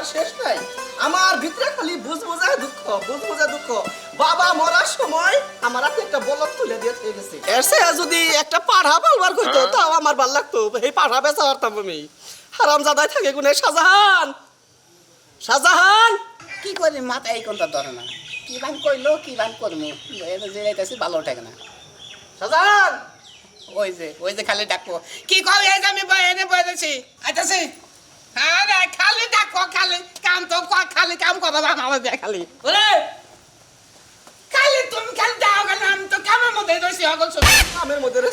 আর শেষ নাই। আমার ভিতরে খালি বুঝ বোঝা দুঃখ বুঝ বোঝা দুঃখ। বাবা মরার সময় আমার হাতে একটা বলদ তুলে দিয়ে থেকে গেছে। এসে যদি একটা পাড়া পালবার কইতো তাও আমার ভালো লাগতো। এই পাড়া বেচা পারতাম আমি। হারাম জাদায় থাকে গুনে শাহজাহান। শাহজাহান! কি করি মাথা এই কোনটা ধরে না। কি বান কইলো কি বান করব এটা যে যাইতেছি ভালো থাকে না শাহজাহান! ওই যে ওই যে খালি ডাকবো। কি কই এই যে আমি বই এনে বই দিছি। আইতাছি। হ্যাঁ খালি ডাকো খালি কাম তো ক- খালি কাম করো বাবা দে খালি। ওরে! খালি তুমি খালি দাও কেন আমি তো কামের মধ্যে রয়েছি অগল শুনি আমের মধ্যে রে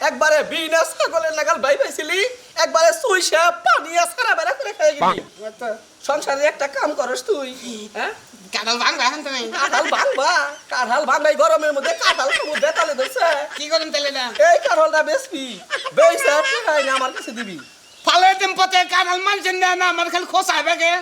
একবারে বিনা ছাগলের লাগাল বাই পাইছিলি? একবারে সুইসা পানিয়া সারা বেড়া করে খেয়ে গেলি। সংসারে একটা কাম করস তুই হ্যাঁ? কাঁঠাল ভাঙবা এখন তুমি? কাঁঠাল ভাঙবা? কাঁঠাল ভাঙবাই গরমের মধ্যে কাঁঠাল সমুদ্র বেতালে ধরছে। কি করুন তাহলে না? এই কাঁঠালটা ঠেকাই না আমার কাছে দিবি। দিন পথে কাঁঠাল মানছেন না না আমার খালি খোসাই বেগে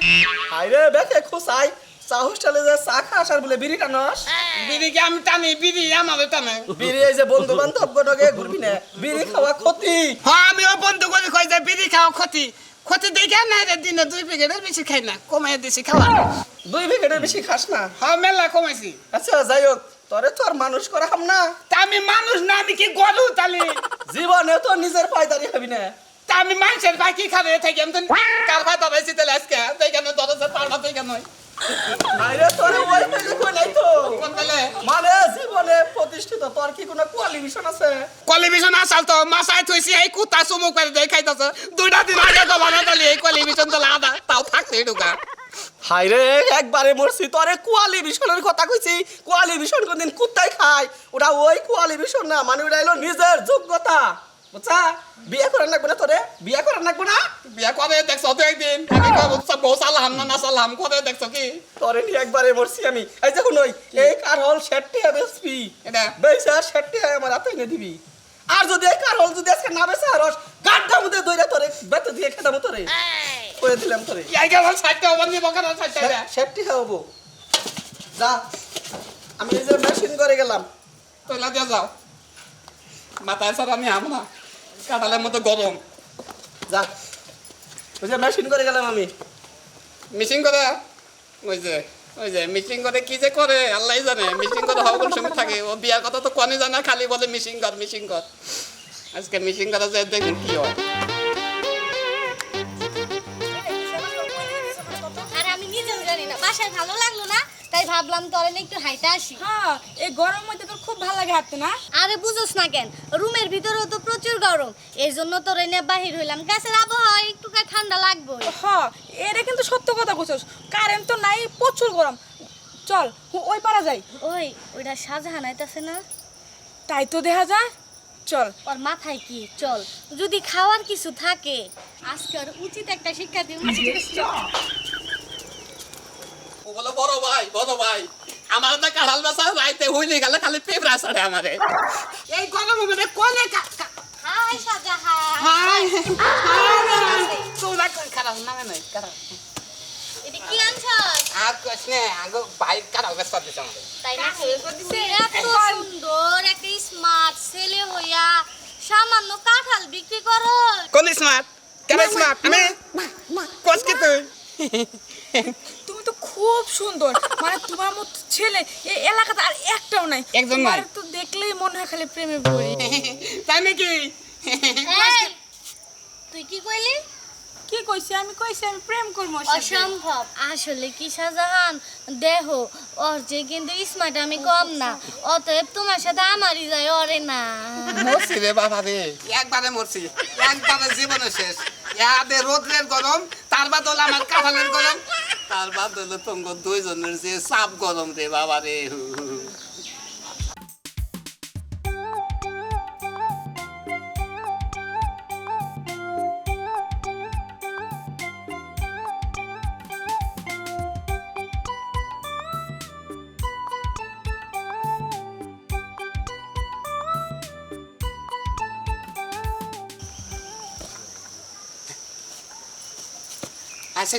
হাইরে বেকে খোসাই চা হোস্টেলে যে চা খাস আর বলে বিড়ি টানস বিড়িকে আমি টানি? বিড়ি আমাদের টানে। বিড়ি এই যে বন্ধু বান্ধব গটকে ঘুরবি না বিড়ি খাওয়া ক্ষতি। হ্যাঁ আমিও বন্ধু করে কই যে বিড়ি খাওয়া ক্ষতি। ক্ষতি দেখে না রে দিনে দুই প্যাকেটের বেশি খাই না কমাই দিছি খাওয়া। দুই প্যাকেটের বেশি খাস না? হ্যাঁ মেলা কমাইছি। আচ্ছা যাই হোক তোরে তো আর মানুষ করা হাম না। তা আমি মানুষ না আমি কি গরু তালি? জীবনে তো নিজের পায়দারি হবি না। তা আমি মানুষের বাকি খাবে? থাকি আমি তো কার ভাই দাবাইছি তাহলে আজকে দেখেন দরজা পারবা দেখেন নয়। আরে তোরে ওই পেলে কই নাই তো। কোন মানে জীবনে প্রতিষ্ঠিত তোর কি কোনো কোয়ালিফিকেশন আছে? কোয়ালিফিকেশন আসাল তো মাসায় থইছি এই কুত্তা চুমু করে দেখাইতাছে দুইটা দিন আগে তো বানা তালি এই কোয়ালিফিকেশন তো আদা তাও থাকতে ঢুকা হাইরে একবারে মরছি তোরে কোয়ালিফিকেশনের কথা কইছি। কোয়ালিফিকেশন কোনদিন কুত্তাই খায় ওটা ওই কোয়ালিফিকেশন না মানে ওটা হলো নিজের যোগ্যতা। বুঝছা? বিয়ে করার লাগবে না তোরে? বিয়ে করার লাগবে না? বিয়া করে দেখছ? তো একদিন। আমি কব বউ সালাম না না সালাম করে দেখছ কি? তোরে নিয়ে একবারে মরছি আমি। এই দেখুন ওই এই কারহল ষাটটি বেসবি এটা? বেসা ষাটটি আমার হাতে এনে দিবি। আর যদি এই কারহল যদি আজকে না বেসা রস গাড্ডা মধ্যে দইরা তোরে বেতে দিয়ে খেতাম তোরে। করে দিলাম তোরে। এই গেল সাইডটা ওভার কেন সাইডটা ষাটটি খাওয়াবো। যা। আমি এই যে মেশিন করে গেলাম। তোলা দিয়ে যাও। মাথায় স্যার আমি আম না। কাঁঠালের মতো গরম। যা। ওই যে মেশিন করে গেলাম আমি। মিশিং করে? ওই যে ওই যে মিশিং করে কি যে করে, আল্লাহ জানে। মিশিং করে হওয়ার সঙ্গে থাকে। ও বিয়ার কথা তো কনে জানা, খালি বলে মিশিং কর মিশিং কর। আজকে মিশিং করা যে দেখুন কি হয়। তাই ভাবলাম তোরে একটু হাইটা আসি। হ্যাঁ এই গরম মধ্যে তোর খুব ভালো লাগে হাঁটতে না? আরে বুঝোস না কেন রুমের ভিতরেও তো প্রচুর গরম। এই জন্য তোরে নিয়ে বাহির হইলাম। গাছের আবহাওয়া একটু ঠান্ডা লাগবে হ এটা কিন্তু সত্য কথা বলছস কারেন্ট তো নাই প্রচুর গরম। চল ওই পারা যাই। ওই ওইটা শাহজাহান আইতাছে না? তাই তো দেখা যায়। চল। ওর মাথায় কি? চল। যদি খাওয়ার কিছু থাকে আজকে ওর উচিত একটা শিক্ষা ও বলে বড় ভাই বড় ভাই আমার না কাঁঠাল বাসা রাইতে হইলে গেলে খালি পেপরা ছাড়ে আমারে। এই গরম মধ্যে কোনে হাই শাহজাহান হাই। হাই তোরা খারাপ না নাই খারাপ এটা কি আনছস আর কইছ না আগে দিছ আমাদের। তাই না? এত সুন্দর একটা স্মার্ট ছেলে হইয়া সামান্য কাঁঠাল বিক্রি করো। কোন স্মার্ট কেন স্মার্ট আমি কোচ কি তুই? তো খুব সুন্দর। মানে তোমার মতো ছেলে এই এলাকাতে আর একটাও নাই। তোমার নাই। তো দেখলেই মনে হয় খালি প্রেমে পড়ি। তাই নাকি? তুই কি কইলি? কি কইছি? আমি কইছি আমি প্রেম করব। অসম্ভব। আসলে কি শাহজাহান? দেহ ওর যে কিন্তু স্মার্ট আমি কম না। অতএব তোমার সাথে আমারই যায় ওরে না। মরছি রে বাবা রে একবারে মরছি। একবারে জীবনে শেষ। ইয়াদে রোদ্রের গরম তার বাদ হলো আমার কাঁঠালের গরম। তার বাদ হলো তোমার দুইজনের যে সাপ গরম রে বাবা রে আসে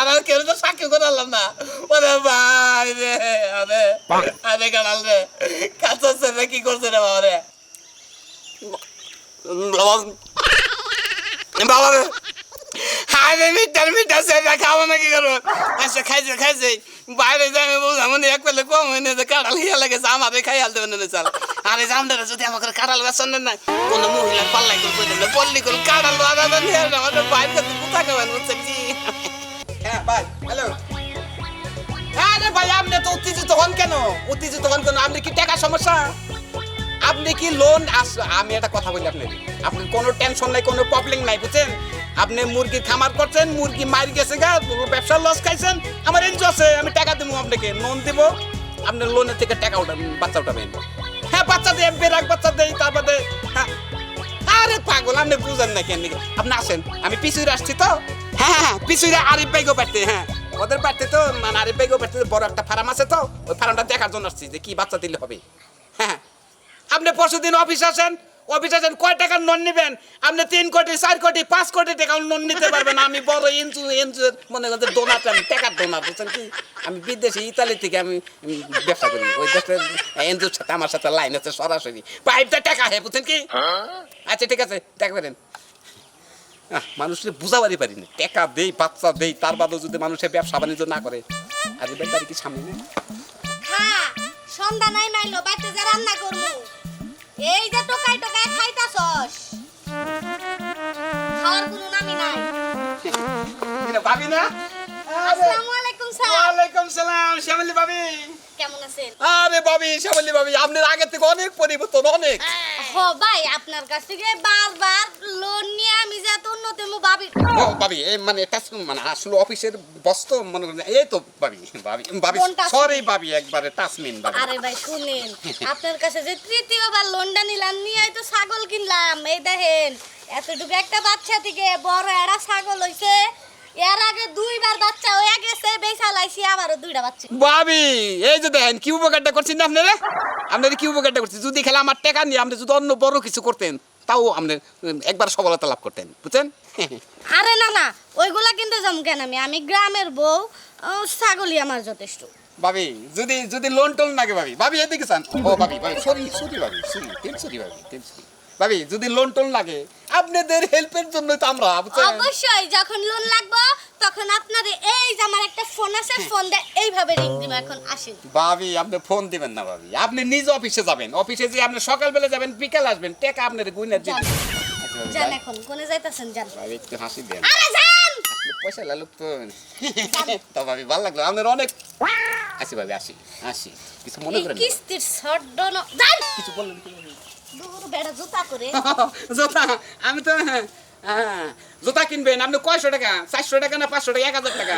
পাড়ার কেউ তো সাক্ষী করালাম না। ওরে ভাই রে আরে আরে গাড়াল রে। কাছে রে কি করছে রে বাবা রে? বাবা রে। হাই রে মিটার মিটার সে খাব নাকি করব? আচ্ছা খাইছে খাইছে। বাইরে যাই আমি বললাম মানে এক পেলে কম হয়নি যে কাঁড়াল খেয়ে লাগেছে আমার খাই হালতে না চাল। আরে জামদারে যদি আমাকে কাঁড়াল বেসন না কোনো মহিলার পাল্লাই করে পল্লি করে কাঁড়াল আদা নিয়ে আমাদের বাইরে কাছে কোথা খাবেন বুঝছেন কি? হ্যাঁ হ্যালো। আরে ভাই, আপনি তো উত্তেজিত হন কেন? উত্তেজিত হন কেন? আপনি কি টাকা সমস্যা? আপনি কি লোন আস আমি একটা কথা বলি আপনাকে। আপনার কোনো টেনশন নাই, কোনো প্রবলেম নাই, বুঝছেন? আপনি মুরগির খামার করছেন, মুরগি মারি গেছে গা ব্যবসার লস খাইছেন, আমার এনজয় আছে, আমি টাকা দেবো আপনাকে লোন দিব। আপনার লোনের থেকে টাকা উঠাবেন বাচ্চা উঠাবেন। হ্যাঁ বাচ্চা দিয়ে বেরাক বাচ্চা দেই তারপরে হ্যাঁ। আরে পাগল, আপনি বুঝেন না কেন? আপনি আসেন, আমি পিছুরে আসছি তো। হ্যাঁ হ্যাঁ পিছুরে আরিফ বাইগো পারতে হ্যাঁ। ওদের পারতে তো মানে বাইগো পারতে বড় একটা ফার্ম আছে তো ওই ফার্মটা দেখার জন্য আসছি যে কি বাচ্চা দিলে হবে। হ্যাঁ আপনি পরশু দিন অফিস আসেন অফিস আসেন কয় টাকার লোন নেবেন? আপনি তিন কোটি চার কোটি পাঁচ কোটি টাকা লোন নিতে পারবেন আমি বড় এনজু এনজু মনে করছে ডোনার আমি টাকার ডোনার বুঝছেন কি? আমি বিদেশে ইতালি থেকে আমি ব্যবসা করি। ওই দেশের এনজুর সাথে আমার সাথে লাইন আছে সরাসরি। পাইপটা টাকা হয় বুঝছেন কি? আচ্ছা ঠিক আছে টাকা করেন। আহ, মানুষের বুঝাবারই পারি না। টাকা দেই বাচ্চা দেই তার বাদেও যদি মানুষের ব্যবসা বাণিজ্য না করে। আর ব্যাপারে কি সামনে নেই? হ্যাঁ সন্ধ্যা নাই বাইতে যে রান্না করব। এই যে টোকাই টোকাই খাইতাছস। খাওয়ার কোনো নামই নাই। ভাবি না? আসসালামু আলাইকুম। স্যার। ওয়ালাইকুম সালাম শ্যামলি ভাবি। কেমন আছেন? আরে ভাবি শ্যামলি ভাবি আপনার আগে থেকে অনেক পরিবর্তন অনেক। হ ভাই আপনার কাছ থেকে বারবার লোন নিয়ে আমি যে এত উন্নতি মু ভাবি। ও ভাবি এই মানে মানে আসলে অফিসের বস তো মনে করেন এই তো ভাবি ভাবি ভাবি সরি ভাবি একবারে টাচমিন ভাবি। আরে ভাই শুনেন আপনার কাছে যে তৃতীয়বার লোনটা নিলাম নিয়ে তো ছাগল কিনলাম এই দেখেন এতটুকু একটা বাচ্চা থেকে বড় একটা ছাগল হইছে। এর আগে দুইবার বাচ্চা হয়ে গেছে বেচা লাইছি আবারও দুইটা বাচ্চা। ভাবি এই যে দেখেন কি উপকারটা করছেন না আপনারা? আপনারা কি উপকারটা করছেন? যদি খেলে আমার টাকা নিয়ে আপনি যদি অন্য বড় কিছু করতেন তাও আপনি একবার সফলতা লাভ করতেন বুঝছেন? আরে না না ওইগুলা কিনতে যাম কেন আমি? আমি গ্রামের বউ ছাগলই আমার যথেষ্ট। ভাবি যদি যদি লোন টোন লাগে ভাবি। ভাবি এদিকে চান ও ভাবি ভাবি সরি সরি ভাবি সরি তেল সরি ভাবি তেল সরি। ভাবি যদি লোন টোন লাগে আপনাদের হেল্পের জন্য তো আমরা বুঝছেন? অবশ্যই যখন লোন লাগবে তখন আপনার এই যে আমার একটা ফোন আছে ফোন দিয়ে এইভাবে রিং দিব এখন আসেন। ভাবি আপনি ফোন দিবেন না ভাবি। আপনি নিজ অফিসে যাবেন। অফিসে যে আপনি সকালবেলা যাবেন বিকাল আসবেন টাকা আপনার গুইনা দিবেন। আচ্ছা, যান এখন কোনে যাইতাছেন যান। ভাবি একটু হাসি দেন। আরে যান! আসলে পয়সা লালুক তো তো ভাবি ভালো লাগল। আপনার অনেক আসি ভাবি আসি আসি। কিছু মনে এই করেন না। কিস্তির শর্ট যান! কিছু বললেন কি জুতা করে। জোতা আমি তো হ্যাঁ, জোতা কিনবেন আপনি কয়শো টাকা? চারশো টাকা না পাঁচশো টাকা? এক হাজার টাকা?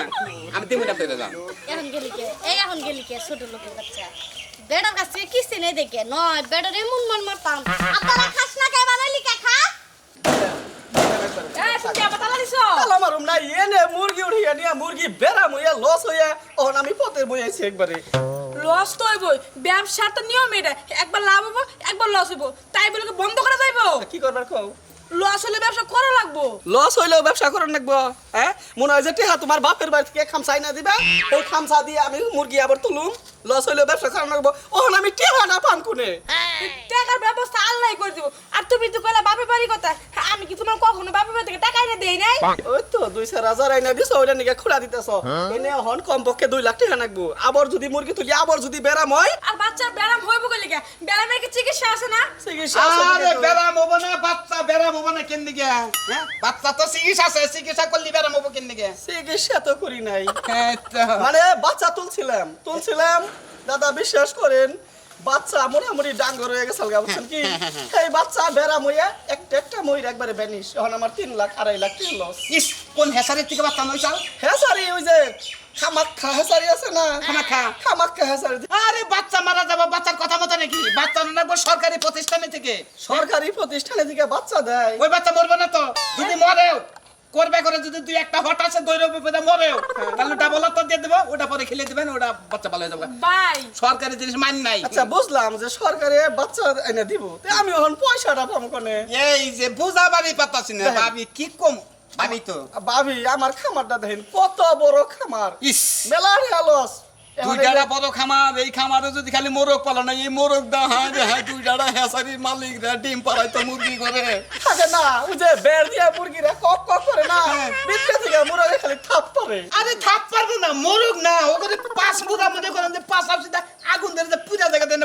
আমি দিব না আপনাদের দাম এখন গেলি কে? এই এখন গেলি কে? ছোট লোকের বাচ্চা। বেটার কাছ থেকে কিস্তি নেই দেখে। নয় বেটার এমন মন মারতাম আপনারা খাস না কে? বানাইলি কে? খা। মুরগি উঠিয়ে নিয়ে মুরগি বেড়া মুইয়া লস হইয়া ওহন আমি পথে বইয়াছি একবারে লস তো হইব। ব্যবসার তো নিয়ম এটা। একবার লাভ হব একবার লস হইব। তাই বলে কি বন্ধ করা যাইব? কি করবার কও? লস হলে ব্যবসা করা লাগবো। লস হইলেও ব্যবসা করা লাগবো হ্যাঁ? মনে হয় যে টেহা তোমার বাপের বাড়ি থেকে খামসাই না দিবা। ওই খামসা দিয়ে আমি মুরগি আবার তুলুম। লস হইলেও ব্যবসা করার লাগবো ওহন আমি টেহা না পাম কোনে? টাকার ব্যবস্থা আল্লাহ করে দিব। আর তুমি তো কইলা বাপের বাড়ি কথা আমি কি তোমার কখনো বাপের বাড়ি থেকে টাকা এনে দেই নাই? ওই তো দুই চার হাজার আইনা দিছো ওইটা নিকে খুলা দিতেছ। এনে হন কম পক্ষে দুই লাখ টাকা লাগবো আবার যদি মুরগি তুলি আবার যদি বেড়াম হয় আর বাচ্চার ব্যায়াম হইব কই লিগা? ব্যায়ামের কি চিকিৎসা আছে না? চিকিৎসা আছে আরে নাকি হব না বাচ্চা বেরাম হব না কেন দিকে হ্যাঁ? বাচ্চা তো চিকিৎসা আছে চিকিৎসা করলে বেরাম হব কেন দিকে চিকিৎসা তো করি নাই। মানে বাচ্চা তুলছিলাম তুলছিলাম দাদা বিশ্বাস করেন বাচ্চা মোটামুটি ডাঙ্গর হয়ে গেছে আলগা বুঝছেন কি? এই বাচ্চা বেড়া মইয়া একটা একটা ময়ূর একবারে ব্যানিশ এখন আমার তিন লাখ আড়াই লাখ তিন লস? ইস কোন হেসারের থেকে বাচ্চা নয় চাল হ্যাঁ সারি ওই যে খামাক্ষা হেসারি আছে না? খামাক্ষা? খামাক্ষা হেসারি আরে বাচ্চা মারা যাব বাচ্চার কথা মতো নাকি? বাচ্চা না সরকারি প্রতিষ্ঠানে থেকে। সরকারি প্রতিষ্ঠানে থেকে বাচ্চা দেয়। ওই বাচ্চা মরবে না তো যদি মরেও করবে করে যদি দুই একটা হঠাৎ দৈর বিপদে মরেও তাহলে ওটা বলা তো দিয়ে দেবো ওটা পরে খেলে দিবেন ওটা বাচ্চা ভালো হয়ে যাবে। বাই। সরকারি জিনিস মান নাই। আচ্ছা বুঝলাম যে সরকারে বাচ্চা এনে দিব। তে আমি এখন পয়সাটা পাবো কোনে? এই যে বুঝা বাড়ি পাতাছি না ভাবি কি কম? ভাবি তো। ভাবি আমার খামারটা দেখেন কত বড় খামার। ইস। মেলা লস। দুইটারা বড় খামার এই খামারে যদি খালি মোরগ পালা না এই মোরগ দা হ্যাঁ রে হ্যাঁ হেসারির মালিকরা ডিম পাড়ায় তো মুরগি করে। থাকে না ওই যে বের দিয়া মুরগিরা কক কক করে না ভিতরে থেকে মুরগে খালি থাপ পরে আরে থাপ পারব না মোরগ না ওখানে পাঁচ মনে করেন যে পাঁচ আপসিটা আগুন ধরে যে পুরা জায়গা দেন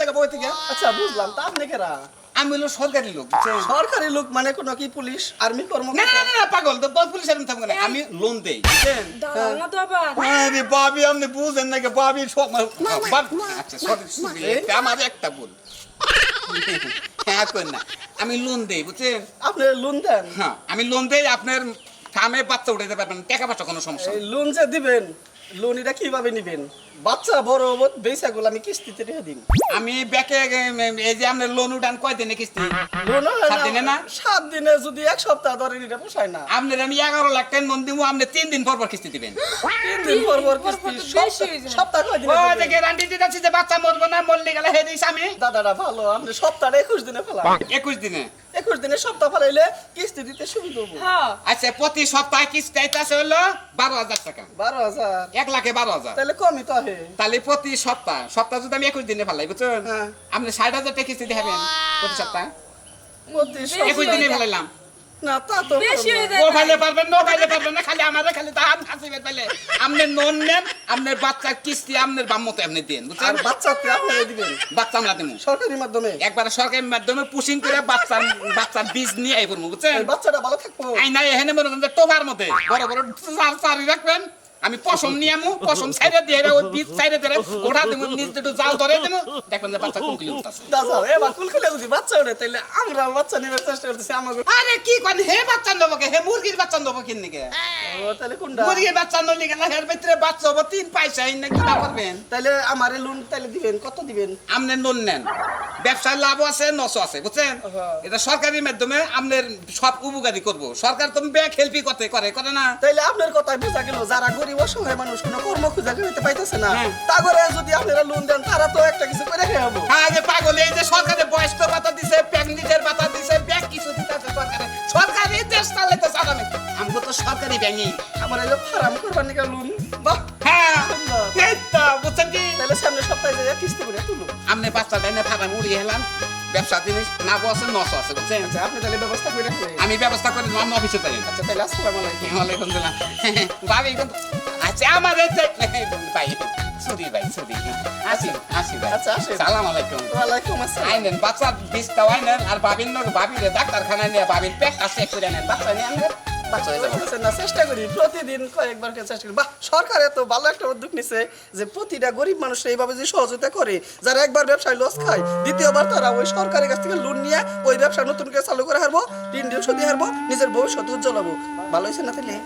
জায়গা বই থেকে। আচ্ছা বুঝলাম তা আপনি কেরা আমি হলো সরকারি লোক সরকারি লোক মানে কোনো কি পুলিশ আর্মি না কর্মকর্তা? না না, না পাগল তো বল পুলিশ আমি থাকব না আমি লোন দেই তো আবার। আরে বাবি আপনি বুঝেন বাবি আচ্ছা সরি সরি আমার একটা ভুল। হ্যাঁ কই না আমি লোন দেই বুঝছেন? আপনি লোন দেন। হ্যাঁ আমি লোন দেই আপনার ফার্মে বাচ্চা উঠাইতে পারবেন টাকা পয়সা কোনো সমস্যা লোন যে দিবেন লোন এটা কীভাবে নিবেন? বাচ্চা বড় বেসা গুলো আমি কিস্তিতে রেখে দিন। আমি ব্যাকে এই যে আপনার লোন উঠান কয় দিনে কিস্তি? লোন সাত দিনে না? সাত দিনে যদি এক সপ্তাহ ধরে এটা পোষায় না। আপনার আমি এগারো লাখ টাকা লোন দিব আপনি তিন দিন পর পর কিস্তি দিবেন। তিন দিন পর পর কিস্তি সপ্তাহ- কয় দিনে ও যে? গ্যারান্টি দিতেছি যে বাচ্চা মরবো না মরলে গেলে হে দিস আমি। দাদাটা ভালো আপনি সপ্তাহে একুশ দিনে ফেলা একুশ দিনে? একুশ দিনে সপ্তাহ ফেলাইলে কিস্তি দিতে সুবিধা হব হ্যাঁ। আচ্ছা প্রতি সপ্তাহে কিস্তি আইতাছে হলো বারো হাজার টাকা। বারো হাজার। এক লাখে বারো হাজার। তাহলে কমই তো হে তাহলে প্রতি সপ্তাহ সপ্তাহ যদি আমি একুশ দিনে ফেলাই বুঝছেন? হ্যাঁ। আপনি ষাট হাজার টাকা কিস্তি দেখাবেন প্রতি সপ্তাহে। একুশ দিনে ফেলাইলাম। না তা তো বেশি হয়ে যায় ও ফাইলে পারবেন নো ফাইলে পারবেন না খালি আমারে খালি দাম হাসিবে তাইলে আপনি নোন নেন আপনার বাচ্চার কিস্তি আপনার বাম মতো আপনি দেন দিবেন। বাচ্চা আমরা দেবো সরকারি মাধ্যমে। একবার সরকারি মাধ্যমে পুশিং করে বাচ্চা বাচ্চা বীজ নিয়ে আই করব বুঝছেন বাচ্চাটা ভালো থাকব। আই নাই এখানে মনে করেন যে টোবার মধ্যে। বড় বড় চার চারি রাখবেন আমি পশম নিয়ে আমু পশম সাইডে দিয়ে ওই বীজ সাইডে দিয়ে ওঠা দেবো নিজ একটু জাল ধরে দেবো দেখবেন যে বাচ্চা কুকুলি উঠতেছে। দাদা এবার কুলকুলে যদি বাচ্চা ওঠে তাহলে আমরা বাচ্চা নেবার চেষ্টা করতেছি আমাকে আরে কি করেন? হে বাচ্চা নেব কে? হে মুরগির বাচ্চা নেব কিন নাকি ও তাহলে কোনটা? মুরগির বাচ্চা নলি গেলে হের ভিতরে বাচ্চা হব তিন পয়সা না কি না করবেন? তাহলে আমারে লোন তাহলে দিবেন কত দিবেন? আমনে লোন নেন। ব্যবসায় লাভ আছে নশ আছে বুঝছেন। এটা সরকারি মাধ্যমে আপনার সব উপকারী করব। সরকার তো ব্যাগ হেল্পি করতে করে করে না। তাইলে আপনার কথায় বোঝা গেল যারা গরিব অসহায় মানুষ কোনো কর্ম খুঁজে করতে পাইতেছে না। হ্যাঁ। তাগরে যদি আপনারা লোন দেন তারা তো একটা কিছু করে খেয়ে হব হ্যাঁ যে পাগল এই যে সরকারে বয়স্ক ভাতা দিছে প্রেগনেন্টের ভাতা দিছে ব্যাগ কিছু দিতেছে সরকারে। সরকারি দেশ চালাইতে চালাবে আমগো তো সরকারি ব্যাংই আমার এই ফার্ম করবার নিকা লোন? বাহ! কিস্তি করে তুলো। আপনি বাচ্চা দেন ভাড়া উড়িয়ে হেলাম। ব্যবসা জিনিস না আছে নশ আছে বুঝছেন? আচ্ছা আপনি তাহলে ব্যবস্থা করে আমি ব্যবস্থা করে দিলাম অফিসে যাই আচ্ছা তাহলে আসসালামু আলাইকুম। ওয়ালাইকুম সালাম। ভাবি কিন্তু আচ্ছা যে- ভাই সুদি ভাই সুদি আসি আসি ভাই। আচ্ছা, আসেন। সালাম আলাইকুম। ওয়ালাইকুম আসসালাম। আইনেন বাচ্চা বিষটা আইনেন আর বাবির নক ডাক্তারখানায় নিয়ে বাবির পেটটা চেক করে নেন। বাচ্চা নিয়ে আনবেন সরকার একটা উদ্যোগ নিছে যে প্রতিটা গরিব মানুষ এইভাবে করে, যারা একবার ব্যবসায় লস খায়, দ্বিতীয়বার তারা ওই সরকারের কাছ থেকে লোন নিয়ে ওই নতুন চালু করে হারবো হারবো, নিজের ভবিষ্যৎ উজ্জ্বল হব। ভালো হয়েছে না তাহলে?